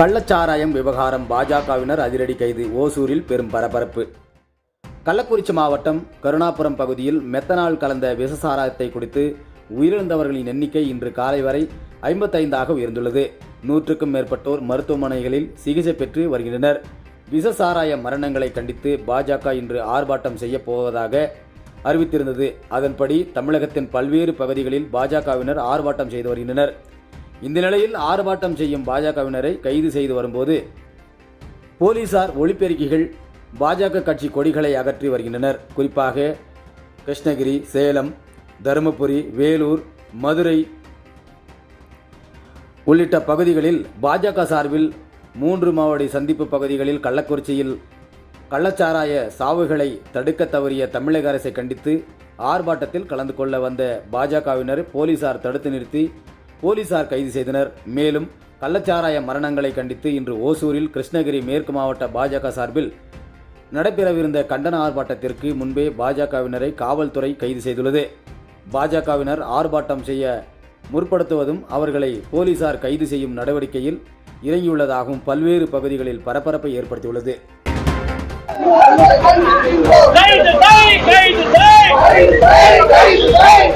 கள்ளச்சாராயம் விவகாரம் பாஜகவினர் அதிரடி கைது ஓசூரில் பெரும் பரபரப்பு. கள்ளக்குறிச்சி மாவட்டம் கருணாபுரம் பகுதியில் மெத்தனால் கலந்த விசசாராயத்தை குடித்து உயிரிழந்தவர்களின் எண்ணிக்கை இன்று காலை வரை ஐம்பத்தைந்தாக உயர்ந்துள்ளது. நூற்றுக்கும் மேற்பட்டோர் மருத்துவமனைகளில் சிகிச்சை பெற்று வருகின்றனர். விஷசாராய மரணங்களை கண்டித்து பாஜக இன்று ஆர்ப்பாட்டம் செய்யப் போவதாக அறிவித்திருந்தது. அதன்படி தமிழகத்தின் பல்வேறு பகுதிகளில் பாஜகவினர் ஆர்ப்பாட்டம் செய்து வருகின்றனர். இந்த நிலையில் ஆர்ப்பாட்டம் செய்யும் பாஜகவினரை கைது செய்து வரும்போது போலீசார் ஒளிப்பெருக்கிகள் பாஜக கட்சி கொடிகளை அகற்றி வருகின்றனர். குறிப்பாக கிருஷ்ணகிரி சேலம் தருமபுரி வேலூர் மதுரை உள்ளிட்ட பகுதிகளில் பாஜக சார்பில் மூன்று மாவடி சந்திப்பு பகுதிகளில் கள்ளக்குறிச்சியில் கள்ளச்சாராய சாவுகளை தடுக்க தவறிய தமிழக அரசை கண்டித்து ஆர்ப்பாட்டத்தில் கலந்து கொள்ள வந்த பாஜகவினர் போலீசார் தடுத்து நிறுத்தி போலீசார் கைது செய்தனர். மேலும் கள்ளச்சாராய மரணங்களை கண்டித்து இன்று ஓசூரில் கிருஷ்ணகிரி மேற்கு மாவட்ட பாஜக சார்பில் நடைபெறவிருந்த கண்டன ஆர்ப்பாட்டத்திற்கு முன்பே பாஜகவினரை காவல்துறை கைது செய்துள்ளது. பாஜகவினர் ஆர்ப்பாட்டம் செய்ய முற்படுத்துவதும் அவர்களை போலீசார் கைது செய்யும் நடவடிக்கையில் இறங்கியுள்ளதாகவும் பல்வேறு பகுதிகளில் பரபரப்பை ஏற்படுத்தியுள்ளது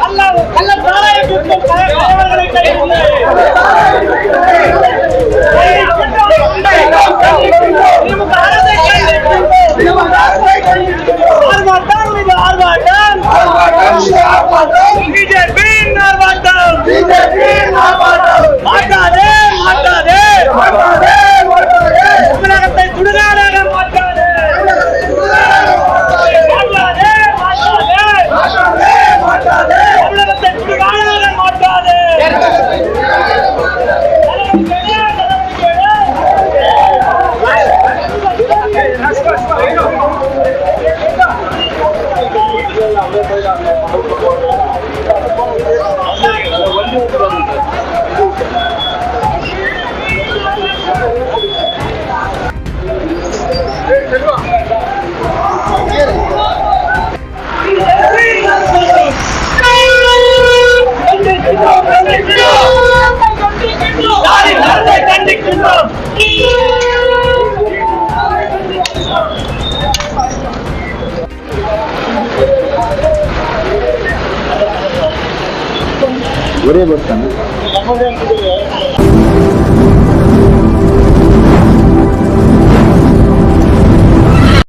அல்லாஹ் ஒரே பஸ் தான்